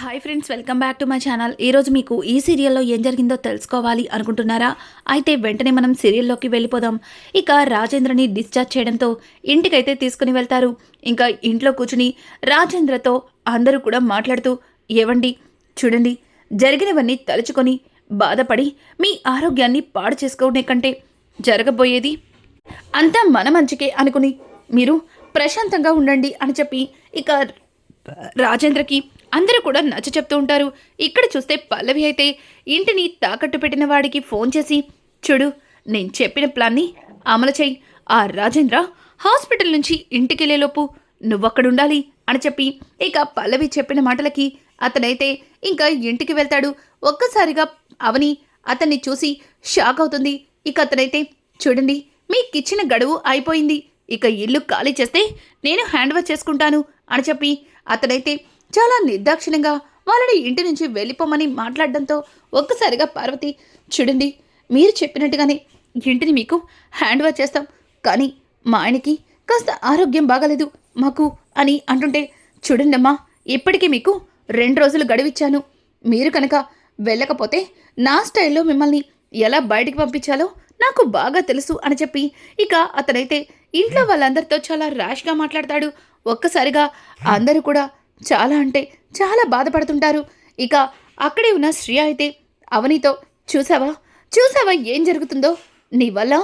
Hi friends welcome back to my channel ఈరోజు మీకు ఈ సీరియల్లో ఏం జరిగిందో తెలుసుకోవాలి అనుకుంటున్నారా? అయితే వెంటనే మనం సీరియల్లోకి వెళ్ళిపోదాం. ఇక రాజేంద్రని డిశ్చార్జ్ చేయడంతో ఇంటికైతే తీసుకుని వెళ్తారు. ఇంకా ఇంట్లో కూర్చుని రాజేంద్రతో అందరూ కూడా మాట్లాడుతూ ఏవండి? చూడండి జరిగినవన్నీ తలుచుకొని బాధపడి మీ ఆరోగ్యాన్ని పాడు చేసుకోవడం కంటే జరగబోయేది అంతా మన మంచికే అనుకుని మీరు ప్రశాంతంగా ఉండండి అని చెప్పి ఇక రాజేంద్రకి అందరూ కూడా నచ్చ చెప్తూ ఉంటారు. ఇక్కడ చూస్తే పల్లవి అయితే ఇంటిని తాకట్టు పెట్టిన వాడికి ఫోన్ చేసి చూడు నేను చెప్పిన ప్లాన్ని అమలు చేయి. ఆ రాజేంద్ర హాస్పిటల్ నుంచి ఇంటికి వెళ్ళేలోపు నువ్వక్కడుండాలి అని చెప్పి ఇక పల్లవి చెప్పిన మాటలకి అతనైతే ఇంకా ఇంటికి వెళ్తాడు. ఒక్కసారిగా అవని అతన్ని చూసి షాక్ అవుతుంది. ఇక అతనైతే చూడండి మీకిచ్చిన గడువు అయిపోయింది. ఇక ఇల్లు ఖాళీ చేస్తే నేను హ్యాండ్ ఓవర్ చేసుకుంటాను అని చెప్పి అతనైతే చాలా నిర్దాక్షిణ్యంగా వాళ్ళని ఇంటి నుంచి వెళ్ళిపోమని మాట్లాడడంతో ఒక్కసారిగా పార్వతి చూడండి మీరు చెప్పినట్టుగానే ఇంటిని మీకు హ్యాండ్ ఓవర్ చేస్తాం. కానీ మా ఆయనకి కాస్త ఆరోగ్యం బాగాలేదు మాకు అని అంటుంటే చూడండి అమ్మా ఇప్పటికీ మీకు రెండు రోజులు గడువిచ్చాను. మీరు కనుక వెళ్ళకపోతే నా స్టైల్లో మిమ్మల్ని ఎలా బయటికి పంపించాలో నాకు బాగా తెలుసు అని చెప్పి ఇక అతనైతే ఇంట్లో వాళ్ళందరితో చాలా ర్యాష్గా మాట్లాడతాడు. ఒక్కసారిగా అందరూ కూడా చాలా అంటే చాలా బాధపడుతుంటారు. ఇక అక్కడే ఉన్న శ్రియ అయితే అవనితో చూసావా? చూసావా ఏం జరుగుతుందో? నీ వల్ల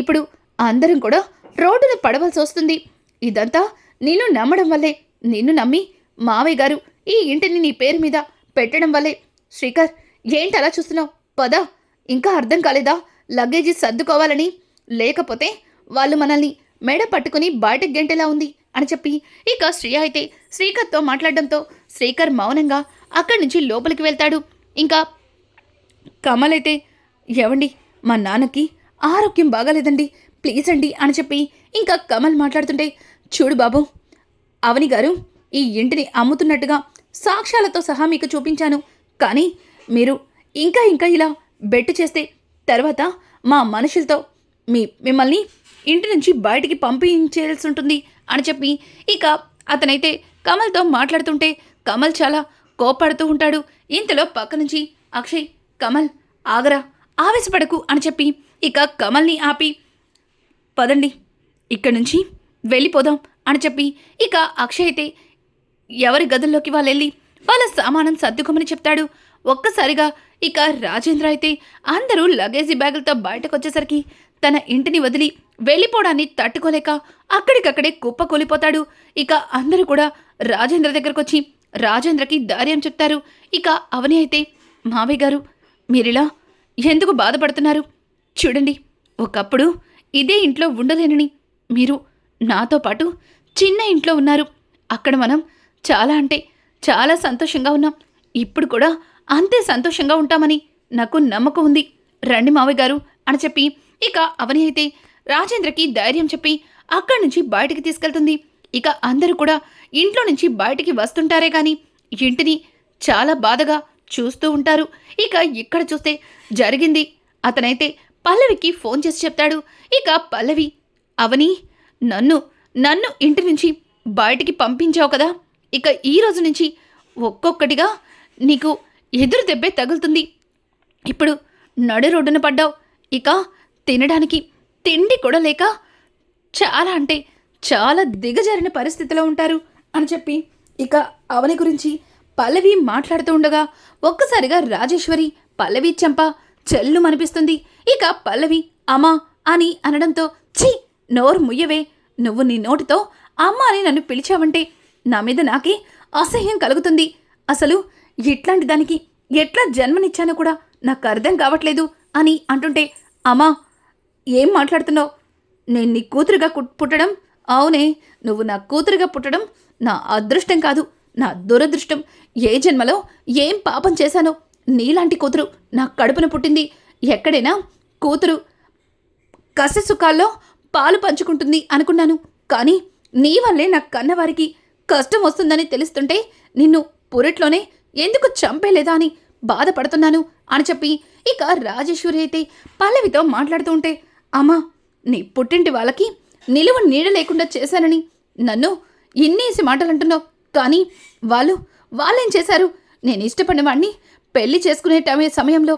ఇప్పుడు అందరం కూడా రోడ్డున పడవలసి వస్తుంది. ఇదంతా నిన్ను నమ్మడం వల్లే నిన్ను నమ్మి మావయ్య గారు ఈ ఇంటిని నీ పేరు మీద పెట్టడం వల్లే. శ్రీకర్ ఏంటి అలా చూస్తున్నావు? పద ఇంకా అర్థం కాలేదా? లగేజీ సర్దుకోవాలని లేకపోతే వాళ్ళు మనల్ని మెడ పట్టుకుని బయటకు గెంటేలా ఉంది అని చెప్పి ఇక శ్రేయ అయితే శ్రీకర్తో మాట్లాడడంతో శ్రీకర్ మౌనంగా అక్కడి నుంచి లోపలికి వెళ్తాడు. ఇంకా కమల్ అయితే ఏవండి మా నాన్నకి ఆరోగ్యం బాగాలేదండి ప్లీజ్ అండి అని చెప్పి ఇంకా కమల్ మాట్లాడుతుంటే చూడు బాబు అవని గారు ఈ ఇంటిని అమ్ముతున్నట్టుగా సాక్ష్యాలతో సహా మీకు చూపించాను. కానీ మీరు ఇంకా ఇంకా ఇలా బెట్టు చేస్తే తర్వాత మా మనుషులతో మీ మిమ్మల్ని ఇంటి నుంచి బయటికి పంపించేయాల్సి ఉంటుంది అని చెప్పి ఇక అతనైతే కమల్తో మాట్లాడుతుంటే కమల్ చాలా కోపడుతూ ఉంటాడు. ఇంతలో పక్క నుంచి అక్షయ్ కమల్ ఆగరా ఆవేశపడకు అని చెప్పి ఇక కమల్ని ఆపి పదండి ఇక్కడి నుంచి వెళ్ళిపోదాం అని చెప్పి ఇక అక్షయ్ అయితే ఎవరి గదుల్లోకి వాళ్ళు వెళ్ళి వాళ్ళ సామానం సర్దుకోమని చెప్తాడు. ఒక్కసారిగా ఇక రాజేంద్ర అయితే అందరూ లగేజీ బ్యాగులతో బయటకు వచ్చేసరికి తన ఇంటిని వదిలి వెళ్ళిపోవడాన్ని తట్టుకోలేక అక్కడికక్కడే కుప్పకూలిపోతాడు ఇక అందరూ కూడా రాజేంద్ర దగ్గరకు వచ్చి రాజేంద్రకి ధైర్యం చెప్తారు. ఇక అవని అయితే మావయ్య గారు మీరిలా ఎందుకు బాధపడుతున్నారు? చూడండి ఒకప్పుడు ఇదే ఇంట్లో ఉండలేనని మీరు నాతో పాటు చిన్న ఇంట్లో ఉన్నారు. అక్కడ మనం చాలా అంటే చాలా సంతోషంగా ఉన్నాం. ఇప్పుడు కూడా అంతే సంతోషంగా ఉంటామని నాకు నమ్మకం ఉంది. రండి మావయ్య గారు అని చెప్పి ఇక అవని అయితే రాజేంద్రకి ధైర్యం చెప్పి అక్కడి నుంచి బయటికి తీసుకెళ్తుంది. ఇక అందరూ కూడా ఇంట్లో నుంచి బయటికి వస్తుంటారే కానీ ఇంటిని చాలా బాధగా చూస్తూ ఉంటారు. ఇక ఇక్కడ చూస్తే జరిగింది. అతనైతే పల్లవికి ఫోన్ చేసి చెప్తాడు. ఇక పల్లవి అవని నన్ను నన్ను ఇంటి నుంచి బయటికి పంపించావు కదా. ఇక ఈ రోజు నుంచి ఒక్కొక్కటిగా నీకు ఎదురు దెబ్బే తగులుతుంది. ఇప్పుడు నడు రోడ్డున పడ్డావు. ఇక తినడానికి తిండి కూడా లేక చాలా అంటే చాలా దిగజారిన పరిస్థితిలో ఉంటారు అని చెప్పి ఇక అవని గురించి పల్లవి మాట్లాడుతూ ఉండగా ఒక్కసారిగా రాజేశ్వరి పల్లవి చెంప చెల్లు అనిపిస్తుంది ఇక పల్లవి అమ్మా అని అనడంతో ఛీ నోరు ముయ్యవే నువ్వు నీ నోటితో అమ్మ అని నన్ను పిలిచావంటే నా మీద నాకే అసహ్యం కలుగుతుంది. అసలు ఇట్లాంటి దానికి ఎట్లా జన్మనిచ్చానో కూడా నాకు అర్థం కావట్లేదు అని అంటుంటే అమ్మా ఏం మాట్లాడుతున్నావు? నేను నీ కూతురుగా పుట్టడం? అవునే నువ్వు నా కూతురుగా పుట్టడం నా అదృష్టం కాదు నా దురదృష్టం. ఏ జన్మలో ఏం పాపం చేశానో? నీలాంటి కూతురు నా కడుపున పుట్టింది. ఎక్కడైనా కూతురు కసి సుఖాల్లో పాలు పంచుకుంటుంది అనుకున్నాను. కానీ నీ వల్లే నా కన్నవారికి కష్టం వస్తుందని తెలుస్తుంటే నిన్ను పురిట్లోనే ఎందుకు చంపేలేదా అని బాధపడుతున్నాను అని చెప్పి ఇక రాజేశ్వరి అయితే పల్లవితో మాట్లాడుతూ ఉంటే అమ్మా నీ పుట్టింటి వాళ్ళకి నిలువ నీడ లేకుండా చేశానని నన్ను ఇన్నేసి మాటలు అంటున్నావు కానీ వాళ్ళు వాళ్ళేం చేశారు? నేను ఇష్టపడిన వాడిని పెళ్ళి చేసుకునే టమే సమయంలో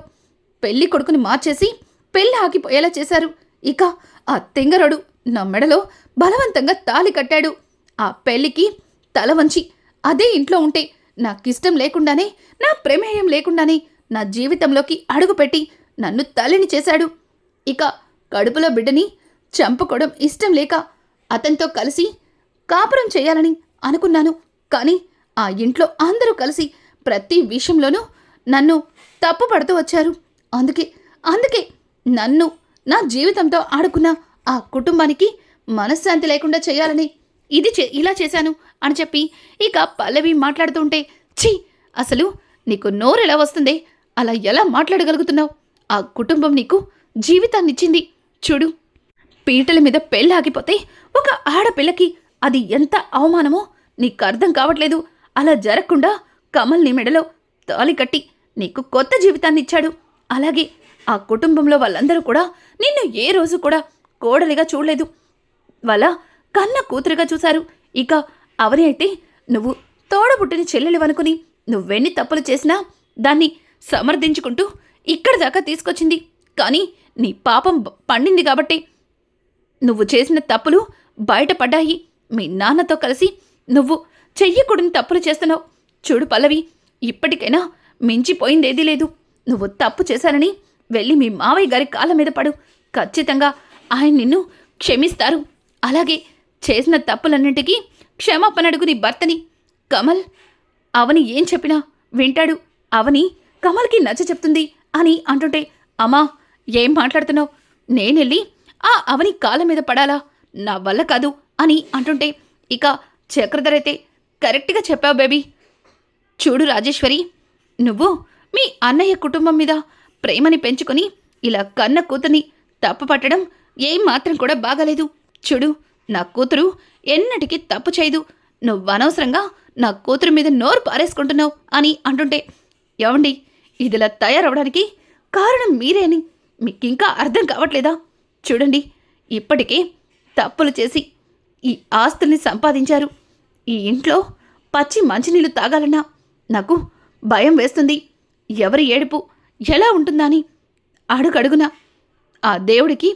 పెళ్ళి కొడుకుని మార్చేసి పెళ్ళి ఆగిపోయేలా చేశారు. ఇక ఆ తింగరుడు నా మెడలో బలవంతంగా తాలి కట్టాడు. ఆ పెళ్ళికి తల వంచి అదే ఇంట్లో ఉంటే నాకిష్టం లేకుండానే నా ప్రమేయం లేకుండానే నా జీవితంలోకి అడుగుపెట్టి నన్ను తల్లిని చేశాడు. ఇక కడుపులో బిడ్డని చంపుకోవడం ఇష్టం లేక అతనితో కలిసి కాపురం చేయాలని అనుకున్నాను. కానీ ఆ ఇంట్లో అందరూ కలిసి ప్రతి విషయంలోనూ నన్ను తప్పుపడుతూ వచ్చారు. అందుకే అందుకే నన్ను నా జీవితంతో ఆడుకున్న ఆ కుటుంబానికి మనశ్శాంతి లేకుండా చేయాలని ఇది చే ఇలా చేశాను అని చెప్పి ఇక పల్లవి మాట్లాడుతుంటే ఛీ! అసలు నీకు నోరు ఎలా వస్తుంది? అలా ఎలా మాట్లాడగలుగుతున్నావు? ఆ కుటుంబం నీకు జీవితాన్నిచ్చింది. చూడు. పీటల మీద పెళ్ళాగిపోతే ఒక ఆడపిల్లకి అది ఎంత అవమానమో నీకు అర్థం కావట్లేదు. అలా జరగకుండా కమల్ నీ మెడలో తాలి కట్టి నీకు కొత్త జీవితాన్ని ఇచ్చాడు. అలాగే ఆ కుటుంబంలో వాళ్ళందరూ కూడా నిన్ను ఏ రోజు కూడా కోడలిగా చూడలేదు. వాళ్ళ కన్న కూతురుగా చూశారు. ఇక అవని అయితే నువ్వు తోడబుట్టిన చెల్లెలివనుకుని నువ్వెన్ని తప్పులు చేసినా దాన్ని సమర్థించుకుంటూ ఇక్కడ దాకా తీసుకొచ్చింది. కానీ నీ పాపం పండింది కాబట్టి నువ్వు చేసిన తప్పులు బయటపడ్డాయి. మీ నాన్నతో కలిసి నువ్వు చెయ్యకూడని తప్పులు చేస్తున్నావు. చూడు పల్లవి ఇప్పటికైనా మించిపోయిందేదీ లేదు. నువ్వు తప్పు చేశానని వెళ్ళి మీ మావయ్య గారి కాళ్ళ మీద పడు. ఖచ్చితంగా ఆయన నిన్ను క్షమిస్తారు. అలాగే చేసిన తప్పులన్నింటికీ క్షమాపణ అడుగు నీ భర్తని. కమల్ అవని ఏం చెప్పినా వింటాడు. అవని కమల్కి నచ్చ చెప్తుంది అని అంటుంటే అమ్మా ఏం మాట్లాడుతున్నావు? నేనెళ్ళి ఆ అవని కాళ్ళ మీద పడాలా? నా వల్ల కాదు అని అంటుంటే ఇక చక్రధర్ అయితే కరెక్ట్గా చెప్పావు బేబీ. చూడు రాజేశ్వరి నువ్వు మీ అన్నయ్య కుటుంబం మీద ప్రేమని పెంచుకొని ఇలా కన్న కూతుర్ని తప్పు పట్టడం ఏం మాత్రం కూడా బాగాలేదు. చూడు నా కూతురు ఎన్నటికీ తప్పు చేయదు. నువ్వు అనవసరంగా నా కూతురు మీద నోరు పారేసుకుంటున్నావు అని అంటుంటే ఏమండి ఇదిలా తయారవడానికి కారణం మీరేని. మీకు ఇంకా అర్థం కావట్లేదా? చూడండి ఇప్పటికే తప్పులు చేసి ఈ ఆస్తుల్ని సంపాదించారు. ఈ ఇంట్లో పచ్చి మంచినీళ్ళు తాగాలన్నా నాకు భయం వేస్తుంది. ఎవరి ఏడుపు ఎలా ఉంటుందని అడుగడుగున ఆ దేవుడికి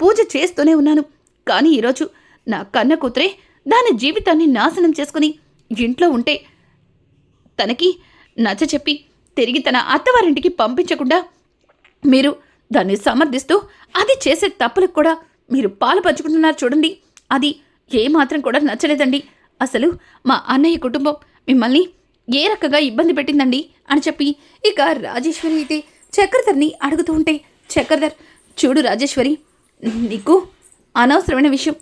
పూజ చేస్తూనే ఉన్నాను. కానీ ఈరోజు నా కన్న కూతురే దాని జీవితాన్ని నాశనం చేసుకుని ఇంట్లో ఉంటే తనకి నచ్చ చెప్పి తిరిగి తన అత్తవారింటికి పంపించకుండా మీరు దాన్ని సమర్థిస్తూ అది చేసే తప్పులకు కూడా మీరు పాలు పంచుకుంటున్నారు చూడండి. అది ఏమాత్రం కూడా నచ్చలేదండి. అసలు మా అన్నయ్య కుటుంబం మిమ్మల్ని ఏ రకంగా ఇబ్బంది పెట్టిందండి అని చెప్పి ఇక రాజేశ్వరి అయితే చక్రధర్ని అడుగుతూ ఉంటే చక్రధర్ చూడు రాజేశ్వరి నీకు అనవసరమైన విషయం.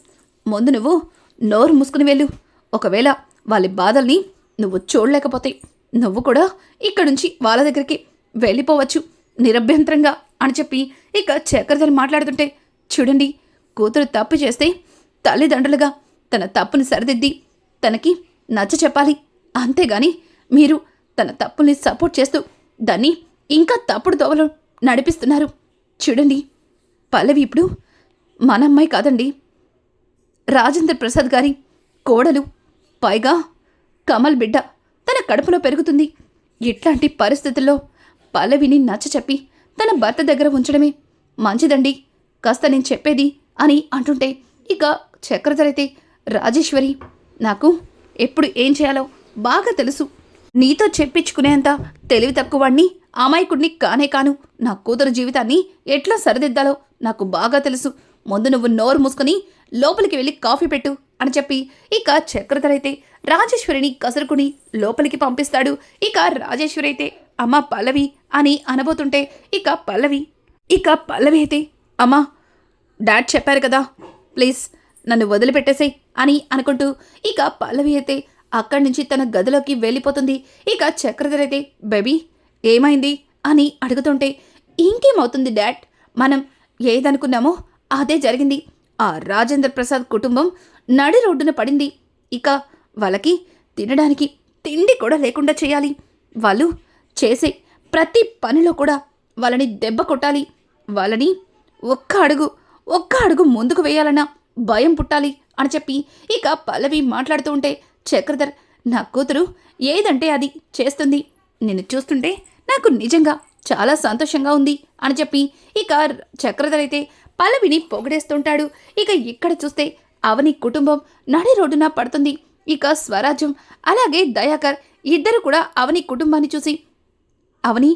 ముందు నువ్వు నోరు మూసుకుని వెళ్ళు. ఒకవేళ వాళ్ళ బాధల్ని నువ్వు చూడలేకపోతే నువ్వు కూడా ఇక్కడ నుంచి వాళ్ళ దగ్గరికి వెళ్ళిపోవచ్చు. నిరభ్యంతరంగా అని చెప్పి ఇక చక్రధర్ మాట్లాడుతుంటే చూడండి కూతురు తప్పు చేస్తే తల్లిదండ్రులుగా తన తప్పుని సరిదిద్ది తనకి నచ్చ చెప్పాలి. అంతేగాని మీరు తన తప్పుల్ని సపోర్ట్ చేస్తూ దాన్ని ఇంకా తప్పుడు దోవలో నడిపిస్తున్నారు. చూడండి పల్లవి ఇప్పుడు మన అమ్మాయి కాదండి. రాజేంద్ర ప్రసాద్ గారి కోడలు పైగా కమల్ బిడ్డ తన కడుపులో పెరుగుతుంది. ఇట్లాంటి పరిస్థితుల్లో పల్లవిని నచ్చ చెప్పి తన భర్త దగ్గర ఉంచడమే. మంచిదండి. కాస్త నేను చెప్పేది అని అంటుంటే ఇక చక్రధరైతే రాజేశ్వరి నాకు ఎప్పుడు ఏం చేయాలో బాగా తెలుసు. నీతో చెప్పించుకునేంత తెలివి తక్కువాణ్ణి అమాయకుడిని కానే కాను. నా కూతురు జీవితాన్ని ఎట్లా సరిదిద్దాలో నాకు బాగా తెలుసు. ముందు నువ్వు నోరు మూసుకొని లోపలికి వెళ్ళి కాఫీ పెట్టు అని చెప్పి ఇక చక్రధరైతే రాజేశ్వరిని కసురుకుని లోపలికి పంపిస్తాడు. ఇక రాజేశ్వరి అయితే అమ్మ పల్లవి అని అనబోతుంటే ఇక పల్లవి ఇక పల్లవి అయితే అమ్మా డాడ్ చెప్పారు కదా ప్లీజ్ నన్ను వదిలిపెట్టేసేయ్ అని అనుకుంటూ ఇక పల్లవి అయితే అక్కడి నుంచి తన గదిలోకి వెళ్ళిపోతుంది. ఇక చక్రధర్ అయితే బేబీ ఏమైంది? అని అడుగుతుంటే ఇంకేమవుతుంది డాడ్? మనం ఏదనుకున్నామో అదే జరిగింది. ఆ రాజేంద్ర ప్రసాద్ కుటుంబం నడి రోడ్డున పడింది. ఇక వాళ్ళకి తినడానికి తిండి కూడా లేకుండా చేయాలి. వాళ్ళు చేసే ప్రతి పనిలో కూడా వాళ్ళని దెబ్బ కొట్టాలి. వాళ్ళని ఒక్క అడుగు ఒక్క అడుగు ముందుకు వేయాలన్న భయం పుట్టాలి అని చెప్పి ఇక పల్లవి మాట్లాడుతూ ఉంటే చక్రధర్ నా కూతురు ఏదంటే అది చేస్తుంది. నిన్ను చూస్తుంటే నాకు నిజంగా చాలా సంతోషంగా ఉంది అని చెప్పి ఇక చక్రధర్ అయితే పల్లవిని పొగడేస్తుంటాడు ఇక ఇక్కడ చూస్తే అవని కుటుంబం నడి రోడ్డున పడుతుంది. ఇక స్వరాజ్యం అలాగే దయాకర్ ఇద్దరు కూడా అవని కుటుంబాన్ని చూసి అవని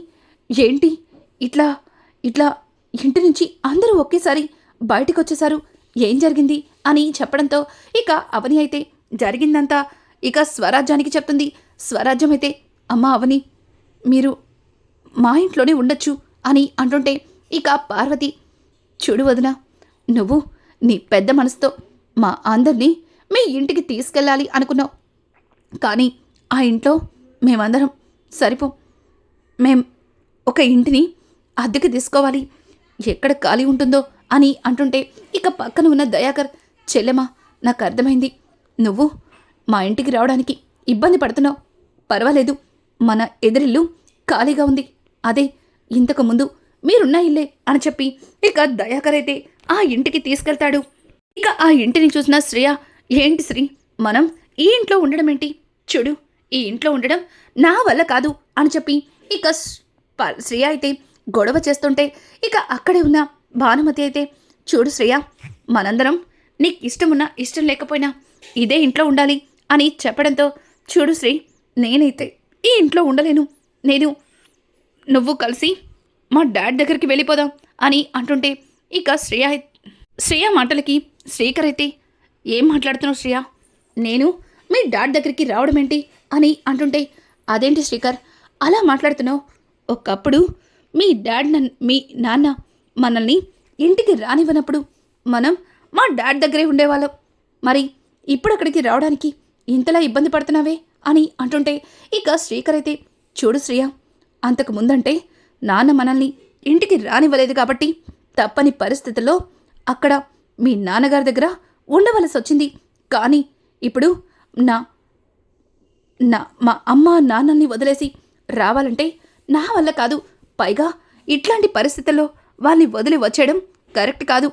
ఏంటి? ఇట్లా ఇట్లా ఇంటి నుంచి అందరూ ఒకేసారి బయటకు వచ్చేశారు ఏం జరిగింది? అని చెప్పడంతో ఇక అవని అయితే జరిగిందంతా ఇక స్వరాజ్యానికి చెప్తుంది. స్వరాజ్యం అయితే అమ్మ అవని మీరు మా ఇంట్లోనే ఉండొచ్చు అని అంటుంటే ఇక పార్వతి చూడు వదిన నువ్వు నీ పెద్ద మనసుతో మా అందరినీ మీ ఇంటికి తీసుకెళ్ళాలి అనుకున్నావు. కానీ ఆ ఇంట్లో మేమందరం సరిపోం మేం ఒక ఇంటిని అద్దెకి తీసుకోవాలి. ఎక్కడ ఖాళీ ఉంటుందో అని అంటుంటే ఇక పక్కన ఉన్న దయాకర్ చెల్లెమా నాకు అర్థమైంది. నువ్వు మా ఇంటికి రావడానికి ఇబ్బంది పడుతున్నావు. పర్వాలేదు మన ఎదురిల్లు ఖాళీగా ఉంది. అదే ఇంతకు ముందు మీరున్న ఇల్లే అని చెప్పి ఇక దయాకర్ అయితే ఆ ఇంటికి తీసుకెళ్తాడు. ఇక ఆ ఇంటిని చూసిన శ్రేయ ఏంటి శ్రీ మనం ఈ ఇంట్లో ఉండడం ఏంటి చూడు ఈ ఇంట్లో ఉండడం నా వల్ల కాదు అని చెప్పి ఇక ప- శ్రేయ అయితే గొడవ చేస్తుంటే ఇక అక్కడే ఉన్న భానుమతి అయితే చూడు శ్రేయ మనందరం నీకు ఇష్టమున్నా ఇష్టం లేకపోయినా ఇదే ఇంట్లో ఉండాలి అని చెప్పడంతో చూడు శ్రీ నేనైతే ఈ ఇంట్లో ఉండలేను. నేను నువ్వు కలిసి మా డాడ్ దగ్గరికి వెళ్ళిపోదాం అని అంటుంటే ఇక శ్రేయ శ్రేయ మాటలకి శ్రీకర్ అయితే ఏం మాట్లాడుతున్నావు శ్రేయ? నేను మీ డాడ్ దగ్గరికి రావడం ఏంటి అని అంటుంటే అదేంటి శ్రీకర్? అలా మాట్లాడుతున్నావు? ఒకప్పుడు మీ డాడ్ నన్ మీ నాన్న మనల్ని ఇంటికి రానివ్వనప్పుడు మనం మా డాడ్ దగ్గరే ఉండేవాళ్ళం. మరి ఇప్పుడు అక్కడికి రావడానికి ఇంతలా ఇబ్బంది పడుతున్నావే అని అంటుంటే ఇక శ్రీకర్ అయితే చూడు శ్రేయ అంతకు ముందంటే నాన్న మనల్ని ఇంటికి రానివ్వలేదు కాబట్టి తప్పని పరిస్థితుల్లో అక్కడ మీ నాన్నగారి దగ్గర ఉండవలసి వచ్చింది. కానీ ఇప్పుడు నా నా మా అమ్మ నాన్నల్ని వదిలేసి రావాలంటే నా వల్ల కాదు. పైగా ఇట్లాంటి పరిస్థితుల్లో వాళ్ళని వదిలి వచ్చేయడం కరెక్ట్ కాదు.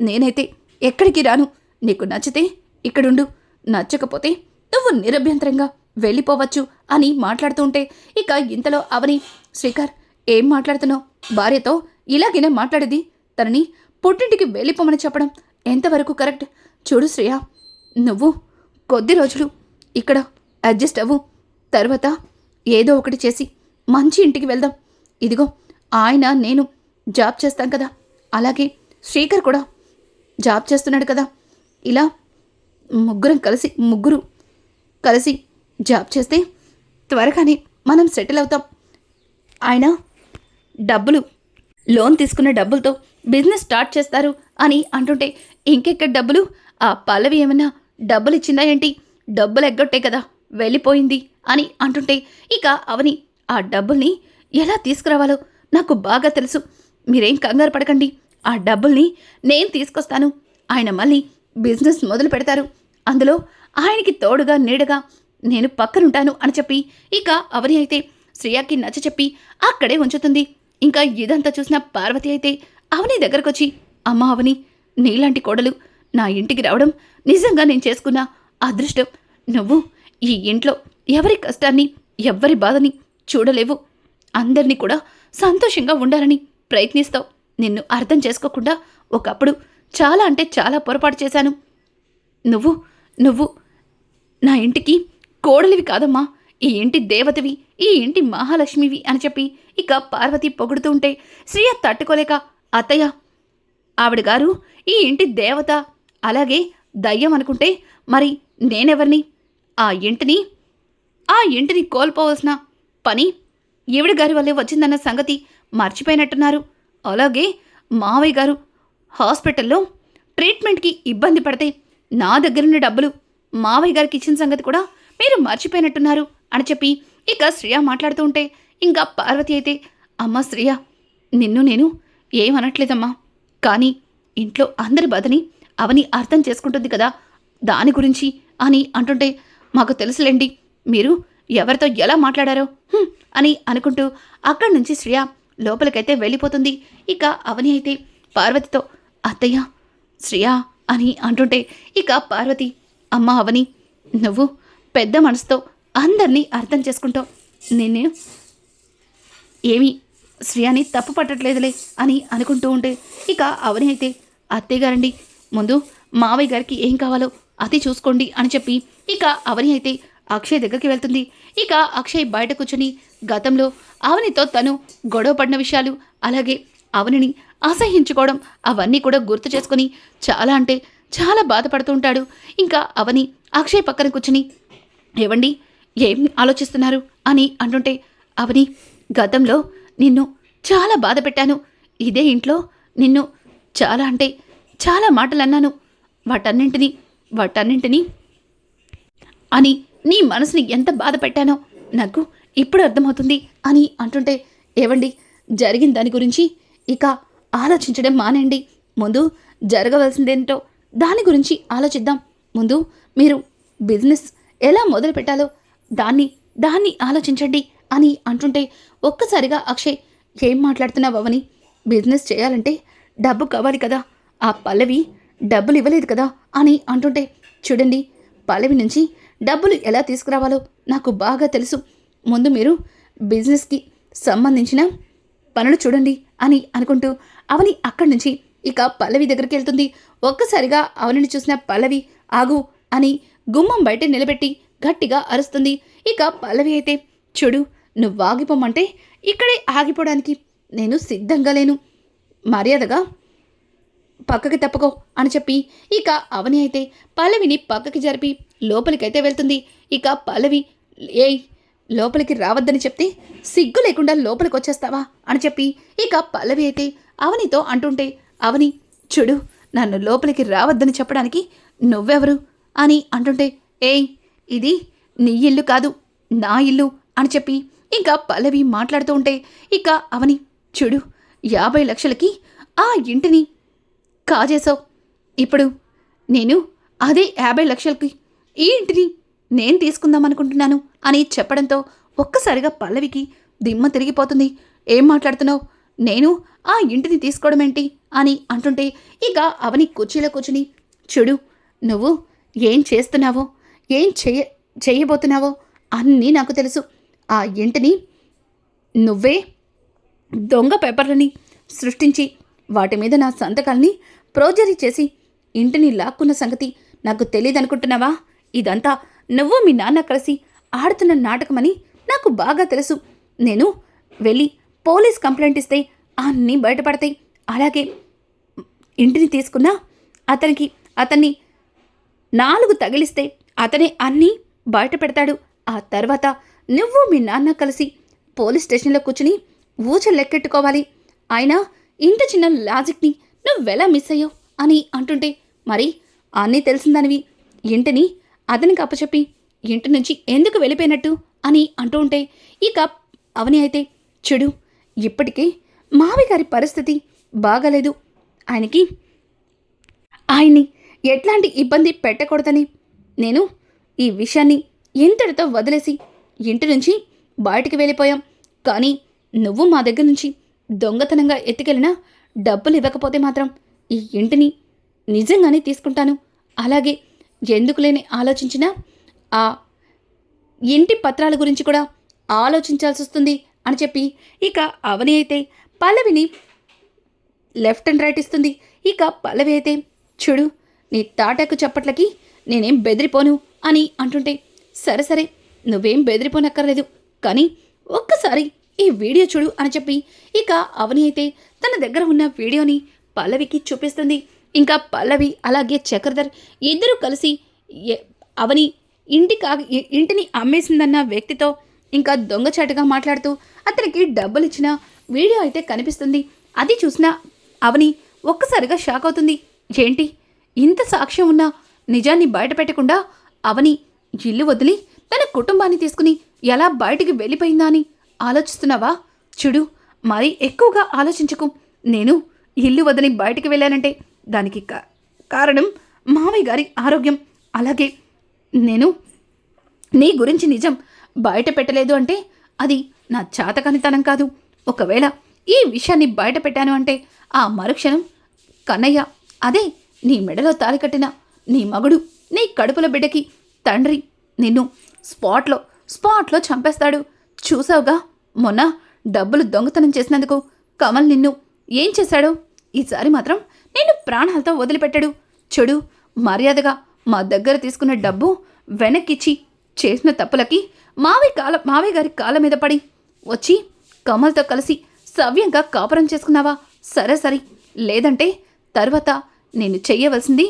నేనైతే ఎక్కడికి రాను. నీకు నచ్చితే ఇక్కడుండు. నచ్చకపోతే నువ్వు నిరభ్యంతరంగా వెళ్ళిపోవచ్చు అని మాట్లాడుతూ ఉంటే ఇక ఇంతలో అవని శ్రీకర్ ఏం మాట్లాడుతున్నావు? భార్యతో ఇలాగైనా మాట్లాడేది? తనని పుట్టింటికి వెళ్ళిపోమని చెప్పడం ఎంతవరకు కరెక్ట్? చూడు శ్రేయ నువ్వు కొద్ది రోజులు ఇక్కడ అడ్జస్ట్ అవ్వు. తర్వాత ఏదో ఒకటి చేసి మంచి ఇంటికి వెళ్దాం. ఇదిగో ఆయన నేను జాబ్ చేస్తాం కదా. అలాగే శ్రీకర్ కూడా జాబ్ చేస్తున్నాడు కదా. ఇలా ముగ్గురం కలిసి ముగ్గురు కలిసి జాబ్ చేస్తే త్వరగానే మనం సెటిల్ అవుతాం. ఆయన డబ్బులు లోన్ తీసుకున్న డబ్బులతో బిజినెస్ స్టార్ట్ చేస్తారు అని అంటుంటే ఇంకెక్కడ డబ్బులు? ఆ పల్లవి ఏమన్నా డబ్బులు ఇచ్చిందా ఏంటి? డబ్బులు ఎగ్గొట్టే కదా. వెళ్ళిపోయింది అని అంటుంటే ఇక అవని ఆ డబ్బుల్ని ఎలా తీసుకురావాలో నాకు బాగా తెలుసు. మీరేం కంగారు పడకండి. ఆ డబ్బుల్ని నేను తీసుకొస్తాను. ఆయన మళ్ళీ బిజినెస్ మొదలు పెడతారు. అందులో ఆయనకి తోడుగా నీడగా నేను పక్కనుంటాను అని చెప్పి ఇక అవని అయితే శ్రేయాకి నచ్చ చెప్పి అక్కడే ఉంచుతుంది. ఇంకా ఇదంతా చూసిన పార్వతి అయితే అవని దగ్గరకొచ్చి అమ్మ అవని నీలాంటి కోడలు నా ఇంటికి రావడం నిజంగా నేను చేసుకున్న అదృష్టం. నువ్వు ఈ ఇంట్లో ఎవరి కష్టాన్ని ఎవ్వరి బాధని చూడలేవు. అందరినీ కూడా సంతోషంగా ఉండాలని ప్రయత్నిస్తావు. నిన్ను అర్థం చేసుకోకుండా ఒకప్పుడు చాలా అంటే చాలా పొరపాటు చేశాను. నువ్వు నువ్వు నా ఇంటికి కోడలివి కాదమ్మా. ఈ ఇంటి దేవతవి ఈ ఇంటి మహాలక్ష్మివి అని చెప్పి ఇక పార్వతి పొగుడుతూ ఉంటే శ్రీయ తట్టుకోలేక అత్తయ్య ఆవిడ గారు ఈ ఇంటి దేవత అలాగే దయ్యం అనుకుంటే మరి నేనెవరిని? ఆ ఇంటిని ఆ ఇంటిని కోల్పోవలసిన పని ఈవిడ గారి వల్లే వచ్చిందన్న సంగతి మర్చిపోయినట్టున్నారు. అలాగే మావయ్య గారు హాస్పిటల్లో ట్రీట్మెంట్కి ఇబ్బంది పడితే నా దగ్గరున్న డబ్బులు మావయ్య గారికి ఇచ్చిన సంగతి కూడా మీరు మర్చిపోయినట్టున్నారు అని చెప్పి ఇక శ్రియ మాట్లాడుతూ ఉంటే ఇంకా పార్వతి అయితే అమ్మ శ్రియ నిన్ను నేను ఏమనట్లేదమ్మా. కానీ ఇంట్లో అందరి బాధని అవని అర్థం చేసుకుంటుంది కదా దాని గురించి అని అంటుంటే మాకు తెలుసులేండి. మీరు ఎవరితో ఎలా మాట్లాడారో? అని అనుకుంటూ అక్కడి నుంచి శ్రేయ లోపలికైతే వెళ్ళిపోతుంది. ఇక అవని అయితే పార్వతితో అత్తయ్య శ్రేయ అని అంటుంటే ఇక పార్వతి అమ్మ అవని నువ్వు పెద్ద మనసుతో అందరినీ అర్థం చేసుకుంటావు నిన్ను ఏమీ శ్రేయాని తప్పు పట్టట్లేదులే అని అనుకుంటూ ఉంటే ఇక అవని అయితే అత్తయ్య గారండి ముందు మావయ్య గారికి ఏం కావాలో అది చూసుకోండి అని చెప్పి ఇక అవని అయితే అక్షయ్ దగ్గరికి వెళ్తుంది. ఇక అక్షయ్ బయట కూర్చొని గతంలో అవనితో తను గొడవ పడిన విషయాలు అలాగే అవనిని అసహించుకోవడం అవన్నీ కూడా గుర్తు చేసుకొని చాలా అంటే చాలా బాధపడుతూ ఉంటాడు. ఇంకా అవని అక్షయ్ పక్కన కూర్చుని ఏవండి? ఏం ఆలోచిస్తున్నారు? అని అంటుంటే అవని గతంలో నిన్ను చాలా బాధ పెట్టాను. ఇదే ఇంట్లో నిన్ను చాలా అంటే చాలా మాటలు అన్నాను వాటన్నింటినీ వాటన్నింటినీ అని నీ మనసుని ఎంత బాధ పెట్టానో నాకు ఇప్పుడు అర్థమవుతుంది అని అంటుంటే ఏవండి జరిగిన దాని గురించి ఇక ఆలోచించడం మానేయండి. ముందు జరగవలసిందేంటో దాని గురించి ఆలోచిద్దాం. ముందు మీరు బిజినెస్ ఎలా మొదలు పెట్టాలో దాన్ని దాన్ని ఆలోచించండి అని అంటుంటే ఒక్కసారిగా అక్షయ్ ఏం మాట్లాడుతున్నావు అవని? బిజినెస్ చేయాలంటే డబ్బు కావాలి కదా. ఆ పల్లవి డబ్బులు ఇవ్వలేదు కదా. అని అంటుంటే చూడండి పల్లవి నుంచి డబ్బులు ఎలా తీసుకురావాలో నాకు బాగా తెలుసు. ముందు మీరు బిజినెస్కి సంబంధించిన పనులు చూడండి అని అనుకుంటూ అవని అక్కడి నుంచి ఇక పల్లవి దగ్గరికి వెళ్తుంది. ఒక్కసారిగా అవనిని చూసిన పల్లవి ఆగు అని గుమ్మం బయట నిలబెట్టి గట్టిగా అరుస్తుంది. ఇక పల్లవి అయితే చూడు నువ్వు ఆగిపోమంటే ఇక్కడే ఆగిపోవడానికి నేను సిద్ధంగా లేను. మర్యాదగా పక్కకి తప్పుకో అని చెప్పి ఇక అవని అయితే పల్లవిని పక్కకి జరిపి లోపలికైతే వెళ్తుంది. ఇక పల్లవి ఏయ్ లోపలికి రావద్దని చెప్తే సిగ్గు లేకుండా లోపలికి వచ్చేస్తావా అని చెప్పి ఇక పల్లవి అయితే అవనితో అంటుంటే అవని చూడు నన్ను లోపలికి రావద్దని చెప్పడానికి నువ్వెవరు? అని అంటుంటే ఏయ్ ఇది నీ ఇల్లు కాదు నా ఇల్లు అని చెప్పి ఇంకా పల్లవి మాట్లాడుతూ ఉంటే ఇక అవని చూడు యాభై లక్షలకి ఆ ఇంటిని కాజేశావు. ఇప్పుడు నేను అదే యాభై లక్షలకి ఈ ఇంటిని నేను తీసుకుందాం అనుకుంటున్నాను అని చెప్పడంతో ఒక్కసారిగా పల్లవికి దిమ్మ తిరిగిపోతుంది. ఏం మాట్లాడుతున్నావు? నేను ఆ ఇంటిని తీసుకోవడం ఏంటి అని అంటుంటే ఇక అవని కుర్చీలో కూర్చుని చూడు నువ్వు ఏం చేస్తున్నావో ఏం చేయ చేయబోతున్నావో అన్నీ నాకు తెలుసు. ఆ ఇంటిని నువ్వే దొంగ పేపర్లని సృష్టించి వాటి మీద నా సంతకాల్ని ప్రోజరీ చేసి ఇంటిని లాక్కున్న సంగతి నాకు తెలియదనుకుంటున్నావా ఇదంతా నువ్వు మీ నాన్న కలిసి ఆడుతున్న నాటకమని నాకు బాగా తెలుసు. నేను వెళ్ళి పోలీస్ కంప్లైంట్ ఇస్తే అన్నీ బయటపడతాయి. అలాగే ఇంటిని తీసుకున్నా అతనికి అతన్ని నాలుగు తగిలిస్తే అతనే అన్నీ బయట పెడతాడు ఆ తర్వాత నువ్వు మీ నాన్న కలిసి పోలీస్ స్టేషన్లో కూర్చుని ఊచ లెక్కెట్టుకోవాలి. అయినా ఇంత చిన్న లాజిక్ని నువ్వెలా మిస్ అయ్యావు? అని అంటుంటే మరి అన్నీ తెలిసిందనివి. ఇంటిని అతనికి అప్పచెప్పి ఇంటి నుంచి ఎందుకు వెళ్ళిపోయినట్టు? అని అంటూ ఉంటే ఇక అవని అయితే చెడు ఇప్పటికే మావి గారి పరిస్థితి బాగాలేదు. ఆయనకి ఆయన్ని ఎట్లాంటి ఇబ్బంది పెట్టకూడదని నేను ఈ విషయాన్ని ఇంతటితో వదిలేసి ఇంటి నుంచి బయటికి వెళ్ళిపోయాం. కానీ నువ్వు మా దగ్గర నుంచి దొంగతనంగా ఎత్తుకెళ్ళినా డబ్బులు ఇవ్వకపోతే మాత్రం ఈ ఇంటిని నిజంగానే తీసుకుంటాను. అలాగే ఎందుకు లేని ఆలోచించినా ఆ ఇంటి పత్రాల గురించి కూడా ఆలోచించాల్సి వస్తుంది అని చెప్పి ఇక అవని అయితే పల్లవిని లెఫ్ట్ అండ్ రైట్ ఇస్తుంది. ఇక పల్లవి అయితే చూడు నీ తాటాకు చప్పట్లకి నేనేం బెదిరిపోను అని అంటుంటే సరే సరే నువ్వేం బెదిరిపోనక్కర్లేదు. కానీ ఒక్కసారి ఈ వీడియో చూడు అని చెప్పి ఇక అవని అయితే తన దగ్గర ఉన్న వీడియోని పల్లవికి చూపిస్తుంది. ఇంకా పల్లవి అలాగే చక్రధర్ ఇద్దరూ కలిసి అవని ఇంటి కా ఇంటిని అమ్మేసిందన్న వ్యక్తితో ఇంకా దొంగచాటుగా మాట్లాడుతూ అతనికి డబ్బులు ఇచ్చిన వీడియో అయితే కనిపిస్తుంది. అది చూసిన అవని ఒక్కసారిగా షాక్ అవుతుంది. ఏంటి? ఇంత సాక్ష్యం ఉన్నా నిజాన్ని బయట పెట్టకుండా అవని ఇల్లు వదిలి తన కుటుంబాన్ని తీసుకుని ఎలా బయటికి వెళ్ళిపోయిందా అని ఆలోచిస్తున్నావా? చూడు మరీ ఎక్కువగా ఆలోచించకు. నేను ఇల్లు వదిలి బయటికి వెళ్ళానంటే దానికి కా- కారణం మామయ్య గారి ఆరోగ్యం. అలాగే నేను నీ గురించి నిజం బయట పెట్టలేదు అంటే అది నా చాతకానితనం కాదు. ఒకవేళ ఈ విషయాన్ని బయట పెట్టాను అంటే ఆ మరుక్షణం కన్నయ్య అదే నీ మెడలో తాలి కట్టిన నీ మగుడు నీ కడుపుల బిడ్డకి తండ్రి నిన్ను స్పాట్లో స్పాట్లో చంపేస్తాడు. చూసావుగా? మొన్న డబ్బులు దొంగతనం చేసినందుకు కమల్ నిన్ను ఏం చేశాడో? ఈసారి మాత్రం నేను ప్రాణాలతో వదిలిపెట్టాడు. చెడు మర్యాదగా మా దగ్గర తీసుకున్న డబ్బు వెనక్కిచ్చి చేసిన తప్పులకి మావి కాల మావి గారి కాళ్ళ మీద పడి వచ్చి కమల్తో కలిసి సవ్యంగా కాపురం చేసుకున్నావా? సరే సరే. లేదంటే తర్వాత నేను చెయ్యవలసింది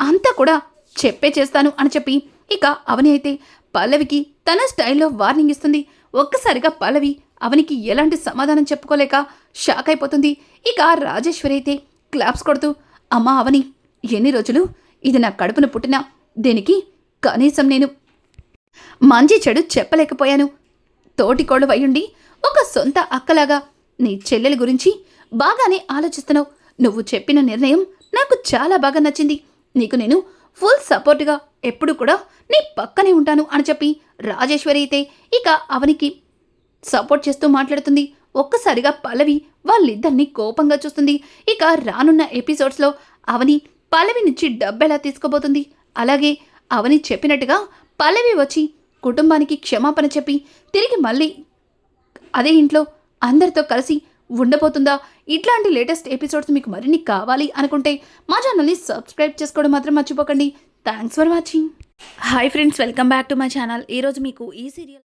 అంతా కూడా చెప్పే చేస్తాను అని చెప్పి ఇక అవని అయితే పల్లవికి తన స్టైల్లో వార్నింగ్ ఇస్తుంది. ఒక్కసారిగా పల్లవి అవనికి ఎలాంటి సమాధానం చెప్పుకోలేక షాక్ అయిపోతుంది. ఇక రాజేశ్వరి అయితే క్లాప్స్ కొడుతూ అమ్మా అవని ఎన్ని రోజులు? ఇది నా కడుపున పుట్టిన దీనికి కనీసం నేను మంచి చెడు చెప్పలేకపోయాను. తోటికోడు వయ్యుండి ఒక సొంత అక్కలాగా నీ చెల్లెల గురించి బాగానే ఆలోచిస్తున్నావు. నువ్వు చెప్పిన నిర్ణయం నాకు చాలా బాగా నచ్చింది. నీకు నేను ఫుల్ సపోర్ట్గా ఎప్పుడు కూడా నీ పక్కనే ఉంటాను అని చెప్పి రాజేశ్వరి అయితే ఇక అవనికి సపోర్ట్ చేస్తూ మాట్లాడుతుంది. ఒక్కసారిగా పల్లవి వాళ్ళిద్దరిని కోపంగా చూస్తుంది. ఇక రానున్న ఎపిసోడ్స్లో అవని పల్లవి నుంచి డబ్బెలా తీసుకోబోతుంది? అలాగే అవని చెప్పినట్టుగా పల్లవి వచ్చి కుటుంబానికి క్షమాపణ చెప్పి తిరిగి మళ్ళీ అదే ఇంట్లో అందరితో కలిసి ఉండబోతుందా? ఇట్లాంటి లేటెస్ట్ ఎపిసోడ్స్ మీకు మరిన్ని కావాలి అనుకుంటే మా ఛానల్ని సబ్స్క్రైబ్ చేసుకోవడం మాత్రం మర్చిపోకండి. Thanks for watching hi friends welcome back to my channel ఈరోజు మీకు ఈ సీరియల్